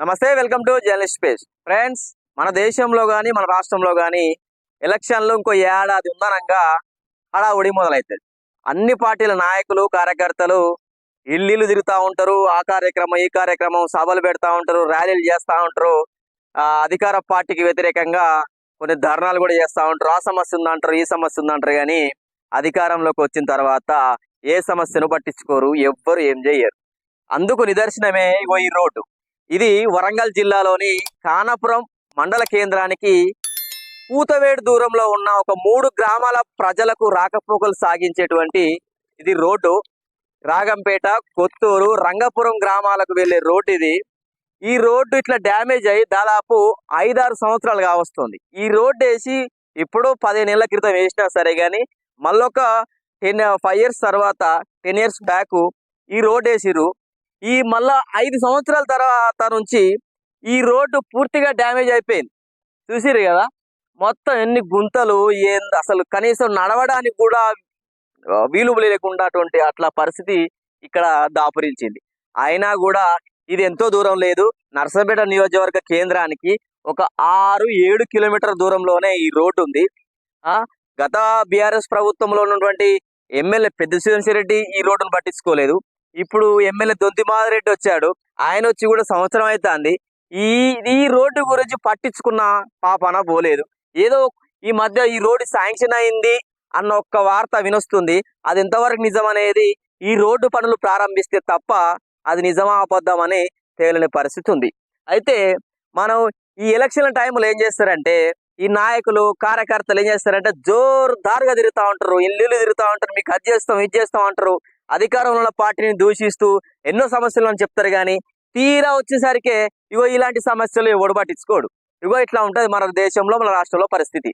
నమస్తే welcome to journalist page friends మన దేశంలో కానీ మన రాష్ట్రంలో కానీ ఎలక్షన్లు ఇంకో ఏడాది ఉందనంగా హడావుడి మొదలవుతుంది అన్ని పార్టీల నాయకులు కార్యకర్తలు ఇల్లు తిరుగుతూ ఉంటారు ఆ కార్యక్రమం ఈ కార్యక్రమం సభలు పెడతా ఉంటారు ర్యాలీలు చేస్తూ ఉంటారు. ఆ, అధికార పార్టీకి వ్యతిరేకంగా కొన్ని ధర్నాలు కూడా చేస్తూ ఉంటారు. ఆ సమస్య ఉందంటారు ఈ సమస్య ఉందంటారు కానీ అధికారంలోకి వచ్చిన తర్వాత ఏ సమస్యను పట్టించుకోరు ఎవ్వరు ఏం చేయరు అందుకు నిదర్శనమే ఇగో ఈ రోడ్డు. ఇది వరంగల్ జిల్లాలోని కానపురం మండల కేంద్రానికి కూతవేడు దూరంలో ఉన్న ఒక మూడు గ్రామాల ప్రజలకు రాకపోకలు సాగించేటువంటి ఇది రోడ్డు. రాగంపేట కొత్తూరు రంగపురం గ్రామాలకు వెళ్ళే రోడ్డు ఇది. ఈ రోడ్డు ఇట్లా డ్యామేజ్ అయ్యి దాదాపు ఐదారు సంవత్సరాలు కావస్తుంది. ఈ రోడ్డు వేసి ఎప్పుడో పదిహేను ఏళ్ళ క్రితం వేసినా సరే కానీ మళ్ళొక టెన్ ఫైవ్ ఇయర్స్ తర్వాత టెన్ ఇయర్స్ బ్యాక్ ఈ రోడ్ వేసిరు ఈ మళ్ళా ఐదు సంవత్సరాల తర్వాత నుంచి ఈ రోడ్డు పూర్తిగా డ్యామేజ్ అయిపోయింది. చూసిరు కదా? మొత్తం ఎన్ని గుంతలు ఏంది అసలు కనీసం నడవడానికి కూడా వీలు లేకుండాటువంటి అట్లా పరిస్థితి ఇక్కడ దాపురించింది. అయినా కూడా ఇది ఎంతో దూరం లేదు. నర్సంపేట నియోజకవర్గ కేంద్రానికి ఒక ఆరు ఏడు కిలోమీటర్ దూరంలోనే ఈ రోడ్డు ఉంది. ఆ గత బీఆర్ఎస్ ప్రభుత్వంలో ఉన్నటువంటి ఎమ్మెల్యే పెద్ద రెడ్డి ఈ రోడ్డును పట్టించుకోలేదు. ఇప్పుడు ఎమ్మెల్యే దొంతి రెడ్డి వచ్చాడు. ఆయన వచ్చి కూడా సంవత్సరం అవుతుంది ఈ ఈ రోడ్డు గురించి పట్టించుకున్న పాపన పోలేదు. ఏదో ఈ మధ్య ఈ రోడ్డు శాంక్షన్ అయింది అన్న ఒక్క వార్త వినొస్తుంది. అది ఎంతవరకు నిజం అనేది ఈ రోడ్డు పనులు ప్రారంభిస్తే తప్ప అది నిజమా అబద్ధం అని తేలని పరిస్థితి ఉంది. అయితే మనం ఈ ఎలక్షన్ల టైంలో ఏం చేస్తారంటే ఈ నాయకులు కార్యకర్తలు ఏం చేస్తారంటే జోరుదారుగా తిరుగుతూ ఉంటారు. ఇల్లు తిరుగుతూ ఉంటారు. మీకు అది చేస్తాం ఇది చేస్తాం అంటారు. అధికారంలో ఉన్న పార్టీని దూషిస్తూ ఎన్నో సమస్యలు అని చెప్తారు కానీ తీరా వచ్చేసరికే ఇగో ఇలాంటి సమస్యలు ఎవడు పట్టించుకోడు. ఇగో ఇట్లా ఉంటది మన దేశంలో మన రాష్ట్రంలో పరిస్థితి.